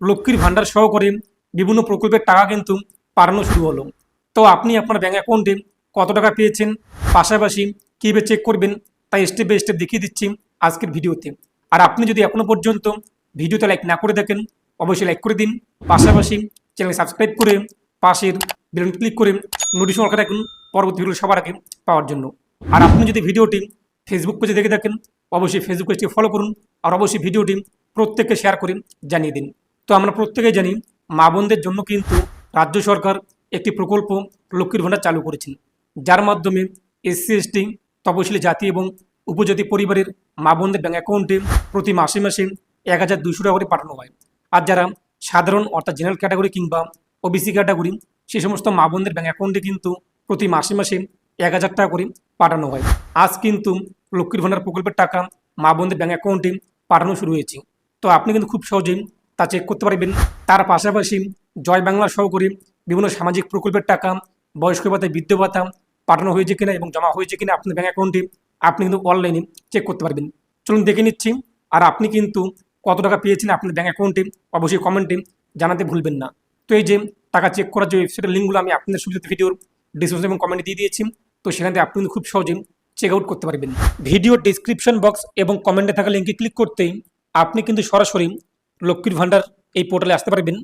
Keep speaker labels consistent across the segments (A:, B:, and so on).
A: লক্ষ্মীর ভাণ্ডার সহ করে বিভিন্ন প্রকল্পের টাকা কিন্তু পাঠানো শুরু হলো। তো আপনি আপনার ব্যাঙ্ক অ্যাকাউন্টে কত টাকা পেয়েছেন, পাশাপাশি কীভাবে চেক করবেন, তাই স্টেপ বাই স্টেপ দেখিয়ে দিচ্ছি আজকের ভিডিওতে। আর আপনি যদি এখনও পর্যন্ত ভিডিওতে লাইক না করে দেখেন অবশ্যই লাইক করে দিন। পাশাপাশি চ্যানেল সাবস্ক্রাইব করে পাশের বেলুন ক্লিক করে নোটিফিকেশন অল করে রাখুন, পরবর্তী ভিডিও সবার আগে পাওয়ার জন্য। আর আপনি যদি ভিডিওটি ফেসবুক পেজে দেখে থাকেন, অবশ্যই ফেসবুক পেজটি ফলো করুন, আর অবশ্যই ভিডিওটি প্রত্যেককে শেয়ার করে জানিয়ে দিন। তো আমরা প্রত্যেকেই জানি মা বোনদের জন্য কিন্তু রাজ্য সরকার একটি প্রকল্প লক্ষ্মীর ভাণ্ডার চালু করেছেন। যার মাধ্যমে এসসি, এসটি, তপশিলি জাতি এবং উপজাতি পরিবারের মা বোনদের ব্যাঙ্ক অ্যাকাউন্টে প্রতি মাসে মাসে এক হাজার দুশো টাকা করে পাঠানো হয়। আর যারা সাধারণ অর্থাৎ জেনারেল ক্যাটাগরি কিংবা ওবিসি ক্যাটাগরি সেই সমস্ত মা বোনদের ব্যাঙ্ক অ্যাকাউন্টে কিন্তু প্রতি মাসে মাসে এক হাজার টাকা করে পাঠানো হয়। আজ কিন্তু লক্ষ্মীর ভাণ্ডার প্রকল্পের টাকা মা বোনদের ব্যাঙ্ক অ্যাকাউন্টে পাঠানো শুরু হয়েছে। তো আপনি কিন্তু খুব সহজেই তা চেক করতে পারবেন। তার পাশাপাশি জয় বাংলা সহ করে বিভিন্ন সামাজিক প্রকল্পের টাকা, বয়স্ক ভাতা বৃদ্ধ ভাতা পাঠানো হয়েছে কিনা এবং জমা হয়েছে কিনা আপনার ব্যাঙ্ক অ্যাকাউন্টে আপনি কিন্তু অনলাইনে চেক করতে পারবেন। চলুন দেখে নিচ্ছি, আর আপনি কিন্তু কত টাকা পেয়েছেন আপনার ব্যাঙ্ক অ্যাকাউন্টে অবশ্যই কমেন্টে জানাতে ভুলবেন না। তো এই যে টাকা চেক করার যে ওয়েবসাইটের লিঙ্কগুলো আমি আপনাদের সুবিধা ভিডিওর ডিসক্রিপশন এবং কমেন্টে দিয়ে দিয়েছি, তো সেখান থেকে আপনি খুব সহজেই চেক আউট করতে পারবেন। ভিডিও ডিসক্রিপশন বক্স এবং কমেন্টে থাকা লিঙ্কে ক্লিক করতেই আপনি কিন্তু সরাসরি লক্ষ্মীর ভাণ্ডার এই পোর্টালে আসতে পারবেন।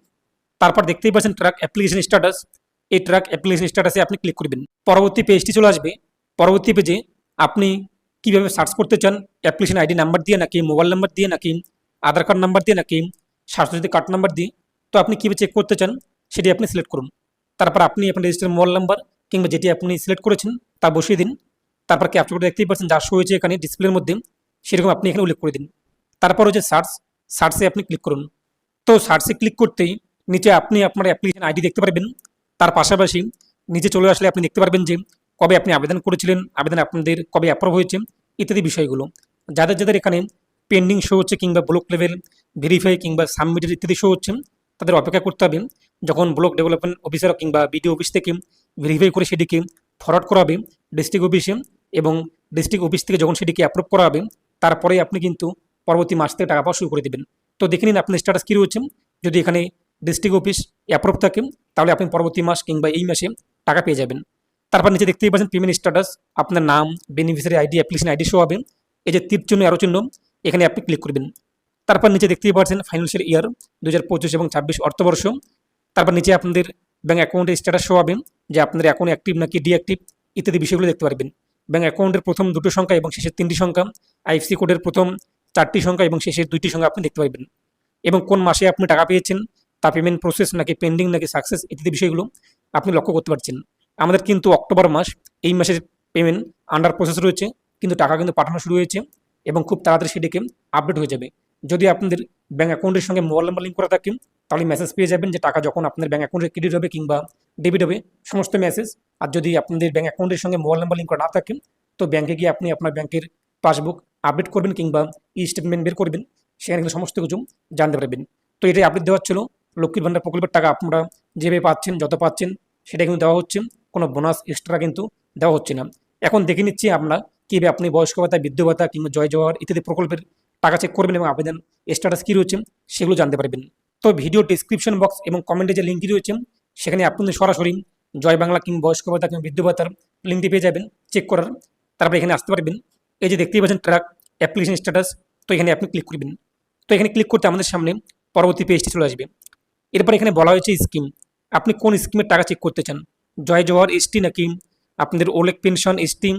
A: তারপর দেখতেই পাচ্ছেন ট্রাক অ্যাপ্লিকেশন স্ট্যাটাস এই ট্র্যাক অ্যাপ্লিকেশন স্ট্যাটাসে আপনি ক্লিক করবেন। পরবর্তী পেজটি চলে আসবে। পরবর্তী পেজে আপনি কীভাবে সার্চ করতে চান অ্যাপ্লিকেশন আইডি নাম্বার দিয়ে নাকি মোবাইল নাম্বার দিয়ে নাকি আধার কার্ড নাম্বার দিয়ে নাকি, স্বাস্থ্যসাথী কার্ড নাম্বার দিয়ে, তো আপনি কীভাবে চেক করতে চান, সেটি আপনি সিলেক্ট করুন। তারপর আপনি আপনার রেজিস্টার মোবাইল নাম্বার কিংবা যেটি আপনি সিলেক্ট করেছেন, তা বসিয়ে দিন। তারপর ক্যাপচার করে দেখতেই পাচ্ছেন যা শো হয়েছে এখানে ডিসপ্লের মধ্যে, সেরকম আপনি এখানে উল্লেখ করে দিন। তারপর হচ্ছে সার্চ সার্চে আপনি ক্লিক করুন। তো সার্চে ক্লিক করতেই নিচে আপনি আপনার অ্যাপ্লিকেশন আইডি দেখতে পারবেন। তার পাশাপাশি নিচে চলে আসলে আপনি দেখতে পারবেন যে কবে আপনি আবেদন করেছিলেন, আবেদন আপনাদের কবে অ্যাপ্রুভ হয়েছে, ইত্যাদি বিষয়গুলো। যাদের যাদের এখানে পেন্ডিং শো হচ্ছে কিংবা ব্লক লেভেল ভেরিফাই কিংবা সাবমিটেড ইত্যাদি শো হচ্ছে, তাদের অপেক্ষা করতে হবে। যখন ব্লক ডেভেলপমেন্ট অফিসার কিংবা বিডিও অফিস থেকে ভেরিফাই করে সেটিকে ফরওয়ার্ড করা হবে ডিস্ট্রিক্ট অফিসে এবং ডিস্ট্রিক্ট অফিস থেকে যখন সেটিকে অ্যাপ্রুভ করা হবে, তারপরে আপনি কিন্তু পরবর্তী মাস থেকে টাকা পাওয়া শুরু করে দেবেন। তো দেখে নিন আপনার স্ট্যাটাস কী রয়েছে। যদি এখানে ডিস্ট্রিক্ট অফিস অ্যাপ্রুভ থাকে, তাহলে আপনি পরবর্তী মাস কিংবা এই মাসে টাকা পেয়ে যাবেন। তারপর নিচে দেখতেই পাচ্ছেন পেমেন্ট স্ট্যাটাস আপনার নাম beneficiary ID application ID show হবে। এই যে তীর চিহ্ন আরও চিহ্ন, এখানে আপনি ক্লিক করবেন। তারপর নিচে দেখতেই পাচ্ছেন ফাইন্যান্সিয়াল ইয়ার দু হাজার পঁচিশ এবং ছাব্বিশ অর্থবর্ষ। তারপর নিচে আপনাদের ব্যাঙ্ক অ্যাকাউন্টের স্ট্যাটাস শো হবে, যে আপনাদের অ্যাকাউন্ট অ্যাক্টিভ নাকি ডিঅ্যাক্টিভ ইত্যাদি বিষয়গুলো দেখতে পারবেন। ব্যাঙ্ক অ্যাকাউন্টের প্রথম দুটো সংখ্যা এবং শেষের তিনটি সংখ্যা আইএফসি কোডের প্রথম চারটি সংখ্যা এবং শেষের দুইটি সংখ্যা আপনি দেখতে পারবেন এবং কোন মাসে আপনি টাকা পেয়েছেন, তা পেমেন্ট প্রসেস নাকি পেন্ডিং নাকি সাকসেস ইত্যাদি বিষয়গুলো আপনি লক্ষ্য করতে পারছেন। আমাদের কিন্তু অক্টোবর মাস, এই মাসের পেমেন্ট আন্ডার প্রসেস রয়েছে, কিন্তু টাকা কিন্তু পাঠানো শুরু হয়েছে এবং খুব তাড়াতাড়ি সেটিকে আপডেট হয়ে যাবে। যদি আপনাদের ব্যাঙ্ক অ্যাকাউন্টের সঙ্গে মোবাইল নাম্বার লিঙ্ক করা থাকে, তাহলে মেসেজ পেয়ে যাবেন যে টাকা যখন আপনার ব্যাঙ্ক অ্যাকাউন্টে ক্রেডিট হবে কিংবা ডেবিট হবে, সমস্ত মেসেজ আর যদি আপনাদের ব্যাঙ্ক অ্যাকাউন্টের সঙ্গে মোবাইল নাম্বার লিঙ্ক করা না থাকে, তো ব্যাঙ্কে গিয়ে আপনি আপনার ব্যাংকের পাসবুক আপডেট করবেন কিংবা ই স্টেটমেন্ট বের করবেন, সেখানে কিন্তু সমস্ত কিছু জানতে পারবেন। তো এটাই আপডেট দেওয়ার ছিল লক্ষ্মীর ভাণ্ডার প্রকল্পের টাকা আপনারা যেভাবে পাচ্ছেন, যত পাচ্ছেন, সেটা কিন্তু দেওয়া হচ্ছে। কোনো বোনাস এক্সট্রা কিন্তু দেওয়া হচ্ছে না। এখন দেখে নিচ্ছি আমরা কীভাবে আপনি বয়স্ক ভাতা, বৃদ্ধ ভাতা কিংবা জয় জওয়ার ইত্যাদি প্রকল্পের টাকা চেক করবেন এবং আবেদন স্ট্যাটাস কী রয়েছে, সেগুলো জানতে পারবেন। তো ভিডিও ডিসক্রিপশন বক্স এবং কমেন্টে যে লিঙ্কটি রয়েছে, সেখানে আপনাদের সরাসরি জয় বাংলা কিংবা বয়স্ক ভাতা কিংবা বৃদ্ধ ভাতার লিঙ্কটি পেয়ে যাবেন চেক করার। তারপরে এখানে আসতে পারবেন। এই যে দেখতেই পাচ্ছেন ট্রাক অ্যাপ্লিকেশন স্ট্যাটাস তো এখানে আপনি ক্লিক করবেন। তো এখানে ক্লিক করতে আমাদের সামনে পরবর্তী পেজটি চলে আসবে। এরপর এখানে বলা হয়েছে স্কিম আপনি কোন স্কিমের টাকা চেক করতে চান? জয় জওয়ার এসটি নাকি আপনাদের ওলেক পেনশন এসটি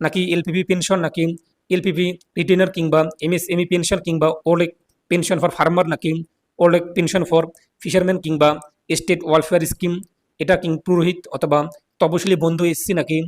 A: নাকি এলপিপি পেনশন নাকি এলপিপি রিটেনার কিংবা এমএসএমই পেনশন কিংবা ওলেক পেনশন ফর ফার্মার নাকি ওলেক পেনশন ফর ফিশারম্যান কিংবা স্টেট ওয়েলফেয়ার স্কিম এটা কিং পুরোহিত অথবা তপশিলি বন্ধু এসসি নাকি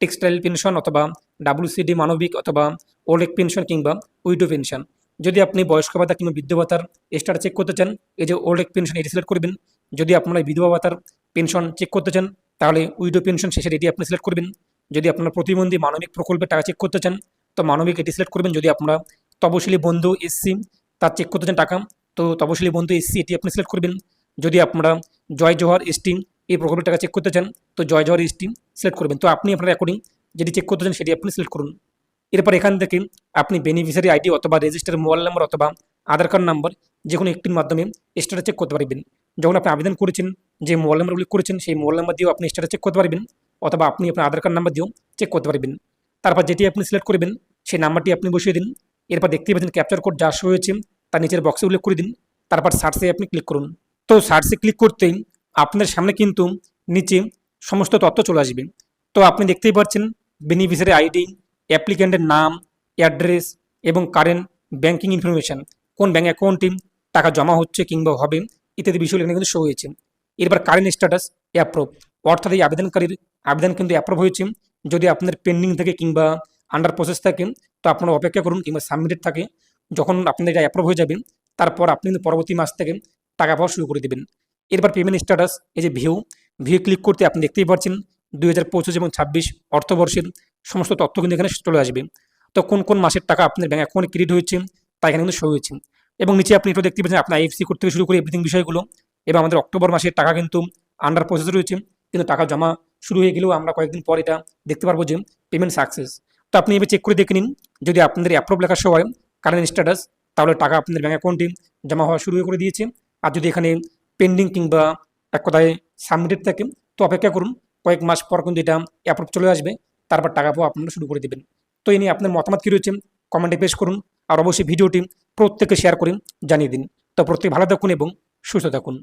A: টেক্সটাইল পেনশন অথবা ডাব্লিউসিডি মানবিক অথবা ওলেক পেনশন কিংবা উইডো পেনশন। যদি আপনি বয়স্ক ভাতা কিংবা বৃদ্ধ ভাতার স্টার চেক করতে চান, এই যে ওল্ড পেনশন এটি সিলেক্ট করবেন। যদি আপনারা বিধবা ভাতার পেনশন চেক করতে চান, তাহলে উইডো পেনশন শেষের এটি আপনি সিলেক্ট করবেন। যদি আপনারা প্রতিবন্ধী মানবিক প্রকল্পের টাকা চেক করতে চান, তো মানবিক এটি সিলেক্ট করবেন। যদি আপনারা তপশিলি বন্ধু এসসি, তার চেক করতে চান টাকা, তো তপশিলি বন্ধু এসসি, এটি আপনি সিলেক্ট করবেন। যদি আপনারা জয় জওহার এসটি এই প্রকল্পের টাকা চেক করতে চান, তো জয় জওয়ার এসটি সিলেক্ট করবেন। তো আপনি আপনার অ্যাকর্ডিং যেটি চেক করতে চান সেটি আপনি সিলেক্ট করুন। এরপর এখান থেকে আপনি বেনিফিশিয়ারি আইডি অথবা রেজিস্টার মোবাইল নাম্বার অথবা আধার কার্ড নাম্বার যে কোনো একটির মাধ্যমে স্ট্যাটাস চেক করতে পারবেন। যখন আপনি আবেদন করেছেন, যে মোবাইল নাম্বার উল্লেখ করেছেন, সেই মোবাইল নাম্বার দিয়েও আপনি স্ট্যাটাস চেক করতে পারবেন অথবা আপনি আপনার আধার কার্ড নাম্বার দিয়েও চেক করতে পারবেন। তারপর যেটি আপনি সিলেক্ট করবেন, সেই নাম্বারটি আপনি বসিয়ে দিন। এরপর দেখতেই পাচ্ছেন ক্যাপচার কোড যা হয়েছে তার নিচের বক্সে উল্লেখ করে দিন। তারপর সার্চে আপনি ক্লিক করুন। তো সার্চে ক্লিক করতেই আপনার সামনে কিন্তু নিচে সমস্ত তথ্য চলে আসবে। তো আপনি দেখতেই পাচ্ছেন বেনিফিশিয়ারি আইডি অ্যাপ্লিক্যান্টের নাম অ্যাড্রেস এবং কারেন্ট ব্যাঙ্কিং ইনফরমেশন কোন ব্যাঙ্ক অ্যাকাউন্টে টাকা জমা হচ্ছে কিংবা হবে, ইত্যাদি বিষয়গুলো এখানে কিন্তু শো হয়েছে। এরপর কারেন্ট স্ট্যাটাস অ্যাপ্রুভ অর্থাৎ এই আবেদনকারীর আবেদন কিন্তু অ্যাপ্রুভ হয়েছে। যদি আপনার পেন্ডিং থাকে কিংবা আন্ডার প্রসেস থাকে, তো আপনারা অপেক্ষা করুন কিংবা সাবমিটেড থাকে। যখন আপনাদের এটা অ্যাপ্রুভ হয়ে যাবে, তারপর আপনি কিন্তু পরবর্তী মাস থেকে টাকা পাওয়া শুরু করে দেবেন। এরপর পেমেন্ট স্ট্যাটাস এই যে ভিউ ভিউ ক্লিক করতে আপনি দেখতেই পাচ্ছেন দুই হাজার পঁচিশ এবং ছাব্বিশ অর্থবর্ষের সমস্ত তথ্য কিন্তু এখানে চলে আসবে। তো কোন কোন মাসের টাকা আপনার ব্যাঙ্ক অ্যাকাউন্টে ক্রেডিট হয়েছে, তা এখানে কিন্তু শো হয়েছে। এবং নিচে আপনি এটা দেখতে পাচ্ছেন, আপনার আইএফসি করতে শুরু করে এভরিথিং বিষয়গুলো। এবং আমাদের অক্টোবর মাসের টাকা কিন্তু আন্ডার প্রসেস রয়েছে। কিন্তু টাকা জমা শুরু হয়ে গেলেও আমরা কয়েকদিন পর এটা দেখতে পারব যে পেমেন্ট সাকসেস তো আপনি এবার চেক করে দেখে নিন, যদি আপনাদের অ্যাপ্রুভ লেখার সময় কারেন্ট স্ট্যাটাস তাহলে টাকা আপনাদের ব্যাঙ্ক অ্যাকাউন্টে জমা হওয়া শুরু করে দিয়েছে। আর যদি এখানে পেন্ডিং কিংবা এক কথায় সাবমিটেড থাকে, তো অপেক্ষা করুন কয়েক মাস পর কিন্তু এটা অ্যাপ্রুভ চলে আসবে, তারপর টাকা পাওয়া আপনারা শুরু করে দেবেন। তো এই নিয়ে আপনার মতামত কী রয়েছে কমেন্টে পেশ করুন আর অবশ্যই ভিডিওটি প্রত্যেকে শেয়ার করে জানিয়ে দিন। তো প্রত্যেক ভালো থাকুন এবং সুস্থ থাকুন।